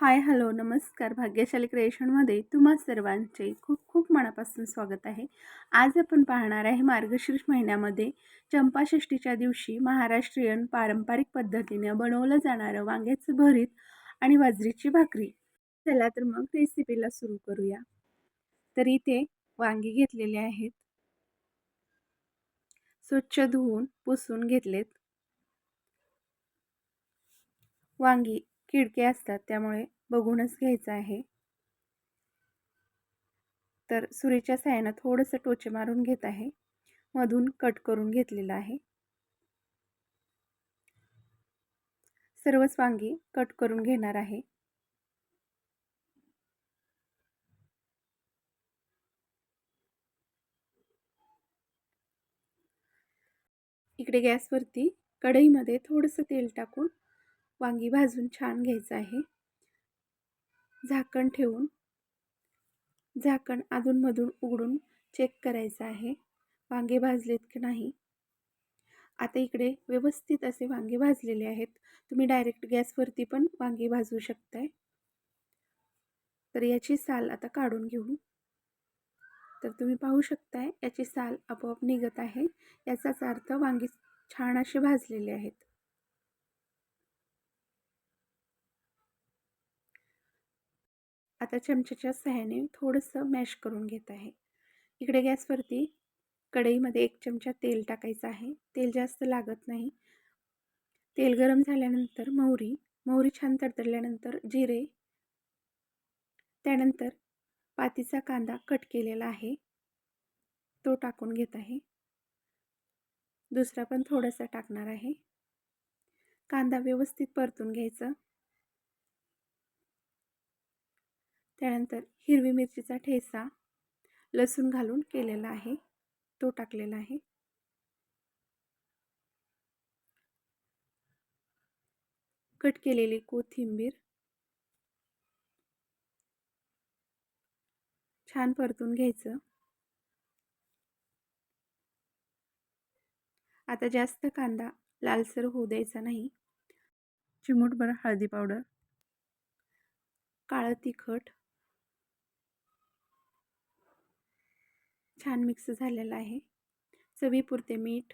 Hi hello नमस्कार. भाग्यशाली क्रिएशनमध्ये तुम्हा सर्वांचे खूप खूप मनापासून स्वागत आहे. आज आपण पाहणार आहे मार्गशीर्ष महिन्यामध्ये चंपाषष्टीच्या दिवशी महाराष्ट्रीयन पारंपरिक पद्धतीने बनवलं जाणारं वांग्याचं भरीत आणि बाजरीची भाकरी. चला तर मग रेसिपीला सुरू करूया. तर इथे वांगी घेतलेले आहेत. स्वच्छ धुवून पुसून घेतलेत. वांगी खिडक्या असतात त्यामुळे बघूनच घ्यायचं आहे. तर सुरीच्या साह्यानं थोडंसं टोचे मारून घेत आहे. मधून कट करून घेतलेलं आहे. सर्वच वांगी कट करून घेणार आहे. इकडे गॅसवरती कढईमध्ये थोडंसं तेल टाकून वांगी भाजून छान घ्यायचं आहे. झाकण ठेवून झाकण अधूनमधून उघडून चेक करायचं आहे. वांगे भाजलेत की नाही? आता इकडे व्यवस्थित असे वांगे भाजलेले आहेत. तुम्ही डायरेक्ट गॅसवरती पण वांगे भाजू शकताय. तर याची साल आता काढून घेऊ. तर तुम्ही पाहू शकताय याची साल आपोआप निघत आहे. याचाच अर्थ वांगी छान असे भाजलेले आहेत. आता चमच्याच्या सहाय्याने थोडंसं मॅश करून घेत आहे. इकडे गॅसवरती कढईमध्ये एक चमचा तेल टाकायचं आहे. तेल जास्त लागत नाही. तेल गरम झाल्यानंतर मोहरी मोहरी छान तडतडल्यानंतर जिरे त्यानंतर पातीचा कांदा कट केलेला आहे. तो टाकून घेत आहे. दुसरा पण थोडासा टाकणार आहे. कांदा व्यवस्थित परतून घ्यायचं. त्यानंतर हिरवी मिरचीचा ठेसा लसूण घालून केलेला आहे. तो टाकलेला आहे. कट केलेली कोथिंबीर छान परतून घ्यायचं. आता जास्त कांदा लालसर होऊ द्यायचा नाही. चिमूटभर हळदी पावडर काळं तिखट छान मिक्स झालेला आहे. चवीपुरते मीठ.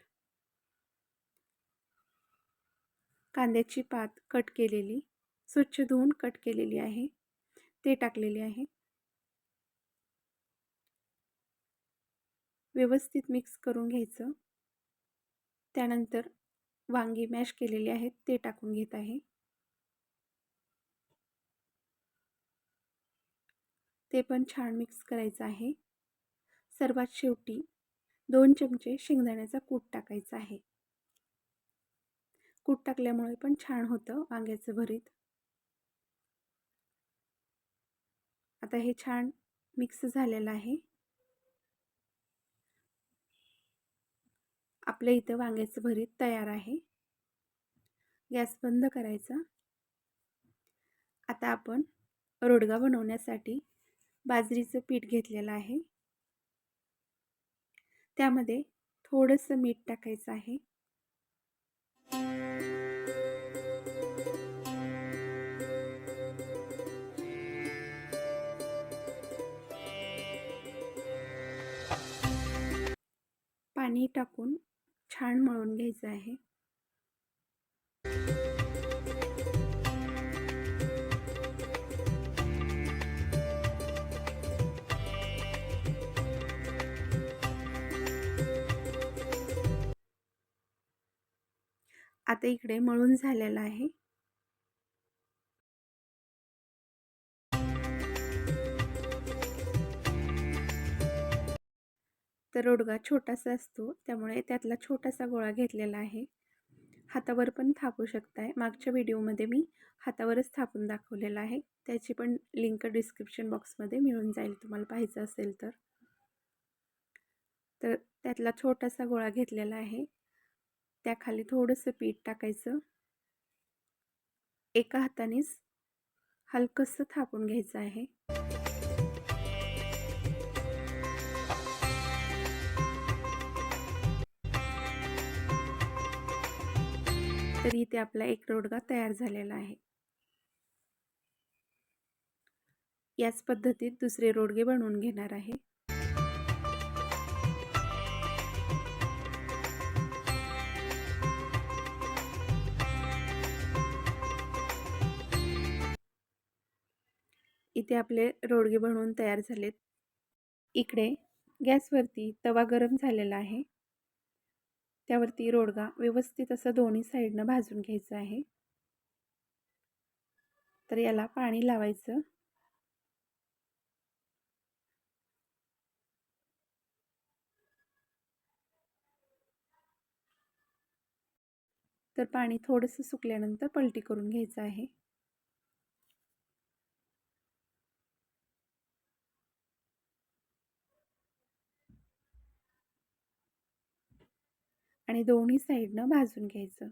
कांद्याची पात कट केलेली स्वच्छ धुवून कट केलेली आहे. ते टाकलेले आहे. व्यवस्थित मिक्स करून घ्यायचं. त्यानंतर वांगी मॅश केलेली आहेत ते टाकून घेत आहे. ते पण छान मिक्स करायचं आहे. सर्वात शेवटी दोन चमचे शेंगदाण्याचा कूट टाकायचा आहे. कूट टाकल्यामुळे पण छान होतं वांग्याचं भरीत. आता हे छान मिक्स झालेलं आहे. आपल्या इथं वांग्याचं भरीत तयार आहे. गॅस बंद करायचा. आता आपण रोडगा बनवण्यासाठी बाजरीचं पीठ घेतलेलं आहे. त्यामध्ये थोडंसं मीठ टाकायचं आहे. पाणी टाकून छान मळून घ्यायचं आहे. आता इकडे मळून झालेला आहे. तर रोडगा छोटासा असतो त्यामुळे त्यातला छोटासा गोळा घेतलेला आहे. हातावर पण थापू शकताय. मागच्या व्हिडिओमध्ये मी हातावरच थापून दाखवलेला आहे. त्याची पण लिंक डिस्क्रिप्शन बॉक्समध्ये मिळून जाईल तुम्हाला पाहायचं असेल तर. तर त्यातला छोटासा गोळा घेतलेला आहे. त्याखाली थोडंसं पीठ टाकायचं. एका हातानेच हलकंसं थापून घ्यायचं आहे. तरी इथे आपला एक रोडगा तयार झालेला आहे. याच पद्धतीत दुसरे रोडगे बनवून घेणार आहे. इथे आपले रोडगे बनवून तयार झालेत. इकडे गॅसवरती तवा गरम झालेला आहे. त्यावरती रोडगा व्यवस्थित असं दोन्ही साईडनं भाजून घ्यायचं आहे. तर याला पाणी लावायचं. तर पाणी थोडंसं सुकल्यानंतर पलटी करून घ्यायचं आहे. आणि दोन्ही साईडनं भाजून घ्यायचं.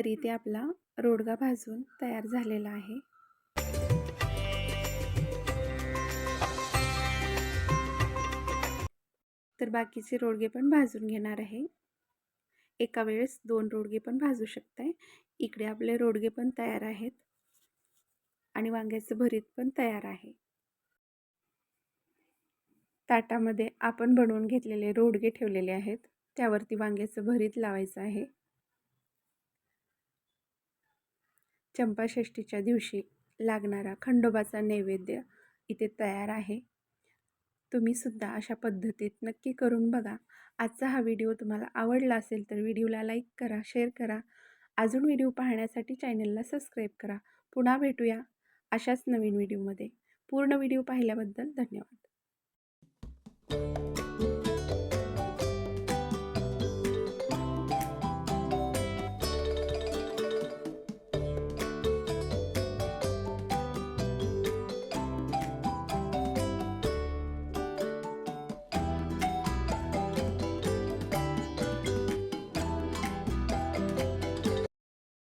तर इथे आपला रोडगा भाजून तयार झालेला आहे. तर बाकीचे रोडगे पण भाजून घेणार आहे. एका वेळेस दोन रोडगे पण भाजू शकताय. इकडे आपले रोडगे पण तयार आहेत. आणि वांग्याचं भरीत पण तयार आहे. ताटामध्ये आपण बनवून घेतलेले रोडगे ठेवलेले आहेत. त्यावरती वांग्याचं भरीत लावायचं आहे. चंपाषष्ठीच्या दिवशी लागणारा खंडोबाचा नैवेद्य इथे तयार आहे. तुम्हीसुद्धा अशा पद्धतीत नक्की करून बघा. आजचा हा व्हिडिओ तुम्हाला आवडला असेल तर व्हिडिओला लाईक करा शेअर करा. अजून व्हिडिओ पाहण्यासाठी चॅनलला सबस्क्राईब करा. पुन्हा भेटूया अशाच नवीन व्हिडिओमध्ये. पूर्ण व्हिडिओ पाहिल्याबद्दल धन्यवाद.